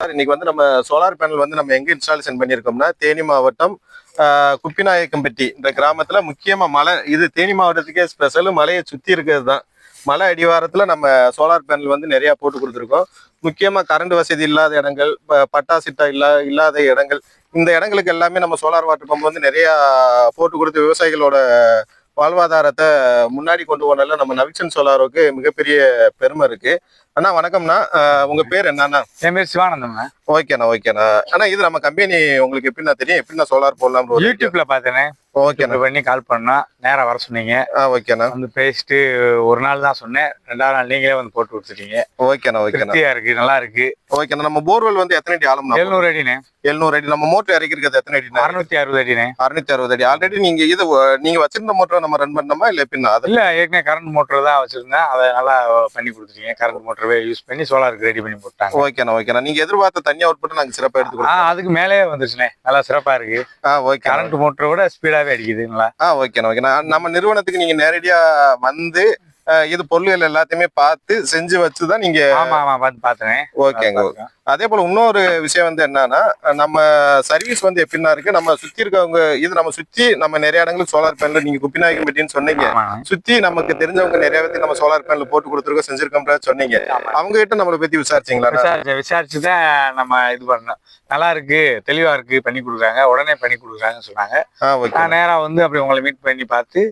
Sir இன்னைக்கு வந்து நம்ம சோலார் பேனல் வந்து நம்ம எங்க இன்ஸ்டாலேஷன் பண்ணியிருக்கோம்னா தேனி மாவட்டம் குப்பிநாயக்கம்பட்டி இந்த கிராமத்துல முக்கியமா மலை இது தேனி மாவட்டத்துக்கே ஸ்பெஷல் மலையை சுத்தி இருக்கிறது தான். மலை அடிவாரத்துல நம்ம சோலார் பேனல் வந்து நிறைய போட்டு கொடுத்துருக்கோம். முக்கியமா கரண்ட் வசதி இல்லாத இடங்கள் பட்டாசிட்டா பட்டா சிட்டா இல்லா இல்லாத இடங்கள் இந்த இடங்களுக்கு எல்லாமே நம்ம சோலார் வாட்டர் பம்ப் வந்து நிறைய போட்டு கொடுத்து விவசாயிகளோட வாழ்வாதாரத்தை முன்னாடி கொண்டு போனதுல நம்ம நவிக்சன் சோலாருக்கு மிகப்பெரிய பெருமை இருக்கு. அண்ணா வணக்கம்ண்ணா. உங்க பேர் என்னன்னா என் பேர் சிவானந்தம்ண்ணா. ஓகேண்ணா ஓகேண்ணா. ஆனா இது நம்ம கம்பெனி உங்களுக்கு எப்படிண்ணா தெரியும்? எப்படிண்ணா சோலார் போடலாம் யூடியூப்ல ஓகேண்ணா. யூடியூப் பண்ணி கால் பண்ணா நேரா வர சொன்னீங்க. ஓகேண்ணா. வந்து பேசிட்டு ஒரு நாள் தான் சொன்னேன். ரெண்டாவது நாள் நீங்களே வந்து போட்டு கொடுத்துட்டீங்க. ஓகேண்ணா ஓகேண்ணா. இருக்கு நல்லா இருக்கு. ஓகேண்ணா நம்ம போர்வெல் வந்து எத்தனை அடி ஆழம்ண்ணா எழுநூறு அடினே எழுநூறு அடி. நம்ம மோட்டர் இறக்கிருக்கிறது எத்தனை அடிண்ணா? அறுநூத்தி அறுபது அடினே அறுநூத்தி அறுபது அடி. ஆல்ரெடி நீங்க இது நீங்க வச்சிருந்த மோட்டரை நம்ம ரன் பண்ணோமா இல்ல எப்படின்னா அது இல்ல ஏற்கனவே கரண்ட் மோட்டர் தான் வச்சிருந்தேன். அதை நல்லா பண்ணி கொடுத்துட்டீங்க கரண்ட் மோட்டரவே யூஸ் பண்ணி சோலாருக்கு ரெடி பண்ணி போட்டாங்க. ஓகேண்ணா ஓகேண்ணா நீங்க எதிர்பார்த்த தண்ணி அவுட்புட் நாங்க சிறப்பா எடுத்து கொடுத்தோம். அதுக்கு மேலே வந்துருச்சுனே நல்லா சிறப்பா இருக்கு. ஆ ஓகே கரண்ட் மோட்டரை விட ஸ்பீடாவே அடிக்குது நல்லா ஆ ஓகேண்ணா ஓகேண்ணா நம்ம நிறுவனத்துக்கு நீங்க நேரடியா வந்து இது பொருள்கள் எல்லாத்தையுமே பார்த்து செஞ்சு வச்சுதான் நீங்க பார்த்தேன் ஓகேங்க அதே போல இன்னொரு விஷயம் வந்து என்னன்னா நம்ம சர்வீஸ் வந்து எப்படின்னா இருக்கு நம்ம சுத்தி இருக்கவங்க இது நம்ம சுத்தி நம்ம நிறைய இடங்களுக்கு சோலார் பேனல் நீங்க குப்பிநாயக்கம்பட்டின்னு சொன்னீங்க. ஆமா. சுத்தி நமக்கு தெரிஞ்சவங்க நிறைய பேருக்கு நம்ம சோலார் பேனல் போட்டு கொடுத்துருக்கோம் செஞ்சிருக்கோம் சொன்னீங்க. அவங்க கிட்ட நம்மளை பத்தி விசாரிச்சீங்களா விசாரிச்சு தான் நம்ம இது பண்ணோம். நல்லா இருக்கு தெளிவா இருக்கு பண்ணி கொடுக்குறாங்க உடனே பண்ணி கொடுக்குறாங்கன்னு சொன்னாங்க. நான் நேரா வந்து அப்படி உங்களை மீட் பண்ணி பார்த்து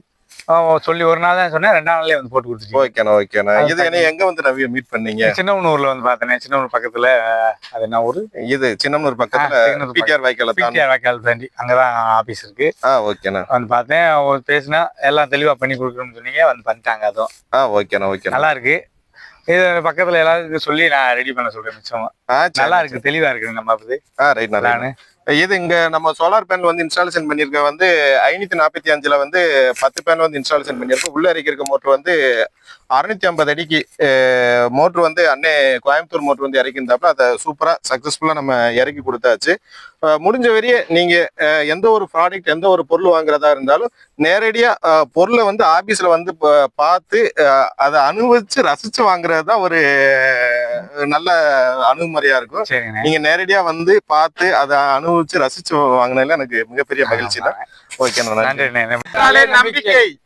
சொல்லி ஒரு நாள் தான் சொன்னேன் ரெண்டாம் நாளே வந்து போட்டு கொடுத்துட்டீங்க. ஓகேண்ணா ஓகேண்ணா. இது என்ன எங்க வந்து ரவி மீட் பண்ணீங்க? சின்னவனூர்ல வந்து பார்த்தேன் சின்னவனூர் பக்கத்துல அது என்ன ஊரு? இது சின்னமனூர் பக்கத்துல சின்னமனூர் பிடிஆர் வாய்க்கால பிடிஆர் வாய்க்கால் தாண்டி அங்கதான் ஆபீஸ் இருக்கு. ஆ ஓகேண்ணா. வந்து பார்த்தேன் ஒரு பேசினா எல்லாம் தெளிவா பண்ணி கொடுக்கணும்னு சொன்னீங்க வந்து பண்ணிட்டாங்க அதுவும். ஆ ஓகேண்ணா ஓகேண்ணா. நல்லா இருக்கு. இது பக்கத்துல எல்லாருக்கும் சொல்லி நான் ரெடி பண்ண சொல்றேன் மிச்சமா. நல்லா இருக்கு தெளிவா இருக்கு நம்ம இது ஆ ரைட் நல்லா நானு. இது இங்க நம்ம சோலார் பேனல் வந்து இன்ஸ்டாலேஷன் பண்ணிருக்க வந்து ஐநூத்தி நாற்பத்தி அஞ்சுல வந்து பத்து பேனல் வந்து இன்ஸ்டாலேஷன் பண்ணியிருக்கோம். உள்ள இறக்கிருக்க மோட்ரு வந்து அறுநூத்தி ஐம்பது அடிக்கு மோட்ரு வந்து அன்னை கோயம்புத்தூர் மோட்ரு வந்து இறக்கியிருந்தாப்புல. அதை சூப்பரா சக்சஸ்ஃபுல்லா நம்ம இறக்கி கொடுத்தாச்சு. முடிஞ்ச வரைய நீங்க எந்த ஒரு ப்ராடக்ட் எந்த ஒரு பொருள் வாங்குறதா இருந்தாலும் நேரடியா பொருளை வந்து ஆபீஸ்ல வந்து ப- பார்த்து அதை அனுபவிச்சு ரசிச்சு வாங்குறது தான் ஒரு நல்ல அணுகுமுறையா இருக்கும். நீங்க நேரடியா வந்து பார்த்து அதை அனுபவிச்சு ரசிச்சு வாங்கினதுல எனக்கு மிகப்பெரிய மகிழ்ச்சி தான். ஓகே நன்றி. நம்பிக்கை.